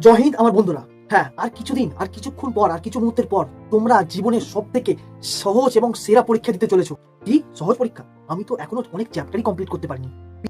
জয় হিন্দ, আমার বন্ধুরা। হ্যাঁ আর কিছুদিন, আর কিছুক্ষণ পর, আর কিছু মুহূর্তের পর তোমরা জীবনের সব থেকে সহজ এবং সেরা পরীক্ষা দিতে চলেছো। কি? সহজ পরীক্ষা? আমি তো এখনও অনেক চ্যাপ্টারই কমপ্লিট করতে পারিনি।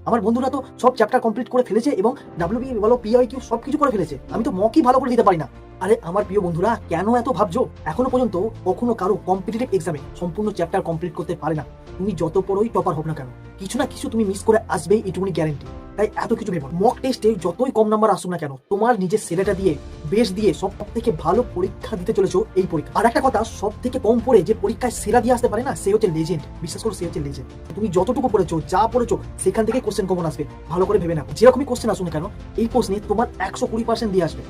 আমার বন্ধুরা তো সব চ্যাপ্টার কমপ্লিট করে ফেলেছে এবং ডাব্লিউবি বলো পিআই কিউ সব কিছু করে ফেলেছে। আমি তো মকই ভালো করে দিতে পারি না। আরে আমার প্রিয় বন্ধুরা, কেন এত ভাবছ? এখনও পর্যন্ত কখনো কারও কম্পিটিটিভ এক্সামে সম্পূর্ণ চ্যাপ্টার কমপ্লিট করতে পারে না। তুমি যত বড়ই টপার হোক না কেন, কিছু না কিছু তুমি মিস করে আসবেই, এটুকুনি গ্যারেন্টি তাই এত কিছু ভেবো মক টেস্টে যতই কম নাম্বার আসুক না কেন, তোমার নিজের সেরাটা দিয়ে বেশ দিয়ে সব থেকে ভালো পরীক্ষা দিতে চলেছো এই পরীক্ষা। আর একটা কথা সব থেকে কম পড়ে যে পরীক্ষায় সেরা দিয়ে আসতে পারে না, সে হচ্ছে লেজেন্ড বিশ্বাস করো, সে হচ্ছে লেজেন্ড তুমি যতটুকু পড়েছো, যা পড়েছো, সেখান থেকে কোশ্চেন কমন আসবে। ভালো করে ভেবে নাও। যেরকমই কোশ্চেন আসুন কেন, এই প্রশ্নে তোমার একশো কুড়ি পার্সেন্ট দিয়ে আসবে।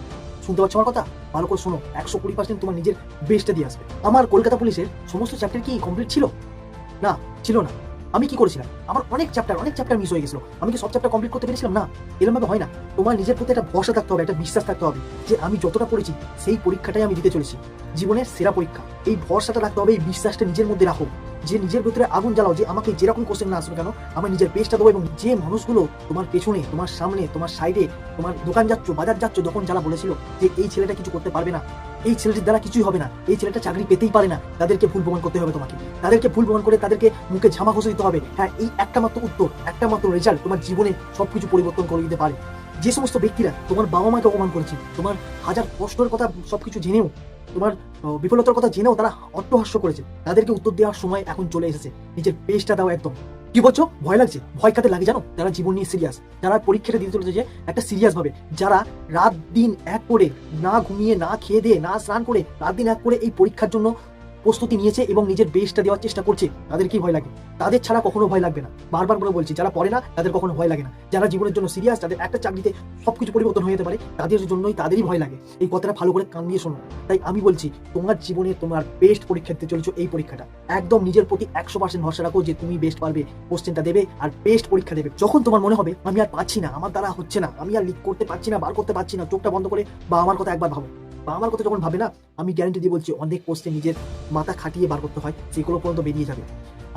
শুনতে পাচ্ছ আমার কথা? ভালো করে শোনো, একশো কুড়ি পার্সেন্ট তোমার নিজের বেস্টটা দিয়ে আসবে। আমার কলকাতা পুলিশের সমস্ত চ্যাপ্টার কি কমপ্লিট ছিল? না ছিল না। আমি কি করেছিলাম? আমার অনেক চ্যাপ্টার অনেক চ্যাপ্টার মিস হয়ে গেছিল। আমি কি সব চ্যাপ্টার কমপ্লিট করতে পেরেছিলাম? না এরকমভাবে হয় না। তোমার নিজের প্রতি একটা ভরসা থাকতে হবে, একটা বিশ্বাস থাকতে হবে যে আমি যতটা পড়েছি, সেই পরীক্ষাটাই আমি দিতে চলেছি। জীবনের সেরা পরীক্ষা। এই ভরসাটা রাখতে হবে, এই বিশ্বাসটা নিজের মধ্যে রাখো। যে নিজের ভিতরে আগুন জ্বালাও, যে আমাকে যেরকম কোশ্চেন না আসবে কেন? আমি নিজের বেস্টটা দেবো এবং যে মানুষগুলো তোমার পেছনে, তোমার সামনে, তোমার সাইডে তোমার দোকান যাচ্ছ, বাজার যাচ্ছ, যখন যারা বলেছিল যে এই ছেলেটা কিছু করতে পারবে না, এই ছেলেটির দ্বারা কিছুই হবে না, এই ছেলেটা চাকরি পেতেই পারে না, তাদেরকে ভুল প্রমাণ করতে হবে তোমাকে। তাদেরকে ভুল প্রমাণ করে তাদেরকে মুখে ঝামা ঘষে দিতে হবে। হ্যাঁ এই একটা মাত্র উত্তর, একটা মাত্র রেজাল্ট তোমার জীবনে সবকিছু পরিবর্তন করে দিতে পারে। যে সমস্ত ব্যক্তিরা তোমার বাবা মাকে অপমান করেছে, তোমার হাজার কষ্টের কথা সবকিছু জেনেও, তোমার বিফলতার কথা জেনেও তারা অট্টহাস্য করেছে। তাদেরকে উত্তর দেওয়ার সময় এখন চলে এসেছে। নিজের পেজটা দাও একদম। কি বলছো? ভয় লাগছে? ভয় কাতে লাগে জানো? যারা জীবন নিয়ে সিরিয়াস যারা পরীক্ষাটা দিতে চলেছে যে একটা সিরিয়াস ভাবে। যারা রাত দিন এক করে না ঘুমিয়ে, না খেয়ে দিয়ে, না স্নান করে, রাত দিন এক করে এই পরীক্ষার জন্য প্রস্তুতি নিয়েছে এবং নিজের বেস্টটা দেওয়ার চেষ্টা করছে, তাদের কি ভয় লাগে? তাদের ছাড়া কখনো ভয় লাগবে না। বারবার করে বলছি, যারা পড়ে না, তাদের কখনো ভয় লাগে না। যারা জীবনের জন্য সিরিয়াস তাদের একটা চাকরিতে সবকিছু পরিবর্তন হয়ে যেতে পারে, তাদের জন্যই তাদেরই ভয় লাগে। এই কথাটা ভালো করে কান দিয়ে শোনো। তাই আমি বলছি, তোমার জীবনে তোমার বেস্ট পরীক্ষা দিতে চলেছো এই পরীক্ষাটা। একদম নিজের প্রতি একশো পার্সেন্ট ভরসা রাখো যে তুমি বেস্ট পারবে কোশ্চেনটা দেবে আর বেস্ট পরীক্ষা দেবে। যখন তোমার মনে হবে, আমি আর পাচ্ছি না, আমার দ্বারা হচ্ছে না, আমি আর লিক করতে পারছি না, বার করতে পারছি না, চোখটা বন্ধ করে বা আমার কথা একবার ভাবো। বা আমার কথা যখন ভাবে না, আমি গ্যারান্টি দিয়ে বলছি, অনেক কোশ্চেন নিজের মাথা খাটিয়ে বার করতে হয় সেগুলো পর্যন্ত বেরিয়ে যাবে।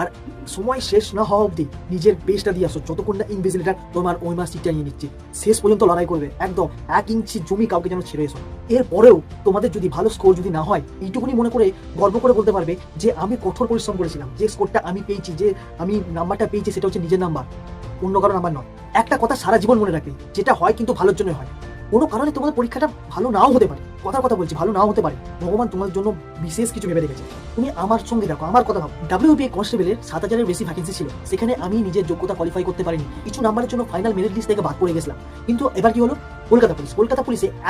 আর সময় শেষ না হওয়া অবধি নিজের বেস্টটা দিয়ে আসো, যতক্ষণ না ইনভিজিলেটার তোমার ওই মাস সিটটা নিয়ে নিচ্ছে, শেষ পর্যন্ত লড়াই করবে, একদম এক ইঞ্চি জমি কাউকে যেন ছেড়ে এসো। এরপরেও তোমাদের যদি ভালো স্কোর যদি না হয়, এইটুকুনি মনে করে গর্ব করে বলতে পারবে যে আমি কঠোর পরিশ্রম করেছিলাম, যে স্কোরটা আমি পেয়েছি, যে আমি নাম্বারটা পেয়েছি সেটা হচ্ছে নিজের নাম্বার অন্য কারও নাম্বার নয়। একটা কথা সারা জীবন মনে রাখবে, যেটা হয় কিন্তু ভালোর জন্য হয়। কোনো কারণে তোমাদের পরীক্ষাটা ভালো নাও হতে পারে। কথার কথা বলছি, ভালো নাও হতে পারে। ভগবান তোমার জন্য বিশেষ কিছু ভেবে রেখেছে। তুমি আমার সঙ্গে দেখো আমার কথা ভাবো। ডাব্লিউবিএ কনস্টেবলের সাত হাজারের বেশি ভ্যাকেন্সি ছিল। সেখানে আমি নিজের যোগ্যতা কোয়ালিফাই করতে পারিনি। কিছু নাম্বারের জন্য ফাইনাল মেরিট লিস্ট থেকে বাদ পড়ে গেছিলাম। কিন্তু এবার কি হলো? কলকাতা পুলিশ কলকাতা পুলিশে এত